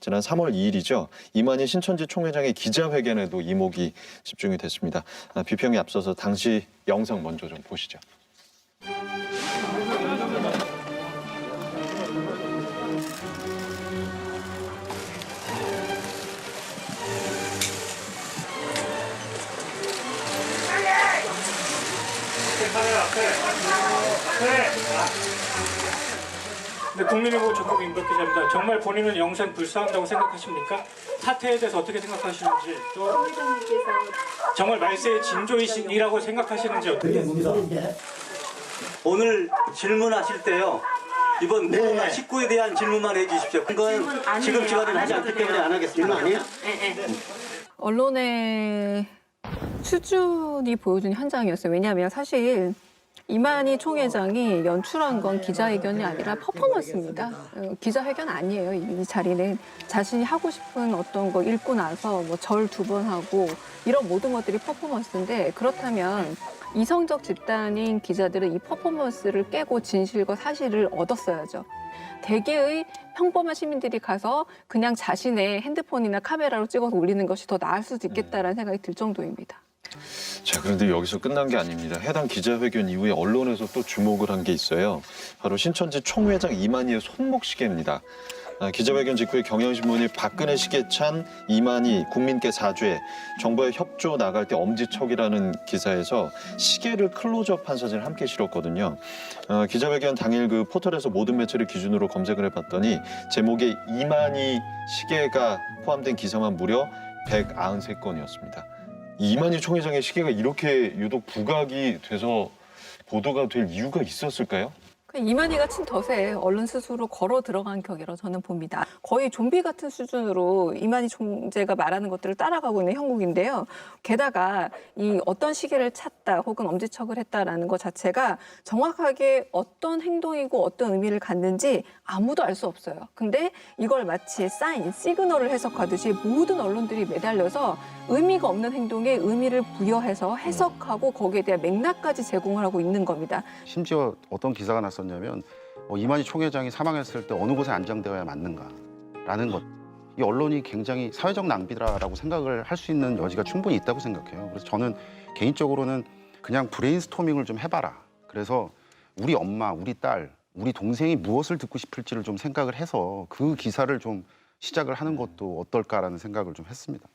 지난 3월 2일이죠. 이만희 신천지 총회장의 기자회견에도 이목이 집중이 됐습니다. 아, 비평에 앞서서 당시 영상 먼저 좀 보시죠. 네, 국민의힘 전국 임박 기자입니다. 정말 본인은 영생 불사한다고 생각하십니까? 사태에 대해서 어떻게 생각하시는지 또 정말 말세의 진조이신이라고 생각하시는지 어떻게 오늘 질문하실 때요. 이번 네. 코로나 19에 대한 질문만 해주십시오. 그건 지금 시간은 하지 않기 때문에 안 하겠습니다. 아니에요? 언론의 수준이 보여준 현장이었어요. 왜냐하면 사실 이만희 총회장이 연출한 건 기자회견이 아니라 퍼포먼스입니다. 어, 기자회견 아니에요. 이, 이 자리는 자신이 하고 싶은 어떤 거 읽고 나서 뭐 절 두 번 하고 이런 모든 것들이 퍼포먼스인데 그렇다면 이성적 집단인 기자들은 이 퍼포먼스를 깨고 진실과 사실을 얻었어야죠. 대개의 평범한 시민들이 가서 그냥 자신의 핸드폰이나 카메라로 찍어서 올리는 것이 더 나을 수도 있겠다라는 생각이 들 정도입니다. 자, 그런데 여기서 끝난 게 아닙니다. 해당 기자회견 이후에 언론에서 또 주목을 한 게 있어요. 바로 신천지 총회장 이만희의 손목 시계입니다. 아, 기자회견 직후에 경향신문이 박근혜 시계 찬 이만희 국민께 사죄, 정부의 협조 나갈 때 엄지척이라는 기사에서 시계를 클로즈업한 사진을 함께 실었거든요. 어, 기자회견 당일 그 포털에서 모든 매체를 기준으로 검색을 해봤더니 제목에 이만희 시계가 포함된 기사만 무려 193건이었습니다. 이만희 총회장의 시계가 이렇게 유독 부각이 돼서 보도가 될 이유가 있었을까요? 그 이만희가 친 덫에 언론 스스로 걸어 들어간 격이라고 저는 봅니다. 거의 좀비 같은 수준으로 이만희 총재가 말하는 것들을 따라가고 있는 형국인데요. 게다가 이 어떤 시계를 찾다 혹은 엄지척을 했다라는 것 자체가 정확하게 어떤 행동이고 어떤 의미를 갖는지 아무도 알 수 없어요. 근데 이걸 마치 사인, 시그널을 해석하듯이 모든 언론들이 매달려서 의미가 없는 행동에 의미를 부여해서 해석하고 거기에 대한 맥락까지 제공을 하고 있는 겁니다. 심지어 어떤 기사가 났었냐면 어, 이만희 총회장이 사망했을 때 어느 곳에 안장되어야 맞는가라는 것. 이 언론이 굉장히 사회적 낭비라고 생각을 할 수 있는 여지가 충분히 있다고 생각해요. 그래서 저는 개인적으로는 그냥 브레인스토밍을 좀 해봐라. 그래서 우리 엄마, 우리 딸, 우리 동생이 무엇을 듣고 싶을지를 좀 생각을 해서 그 기사를 좀 시작을 하는 것도 어떨까라는 생각을 좀 했습니다.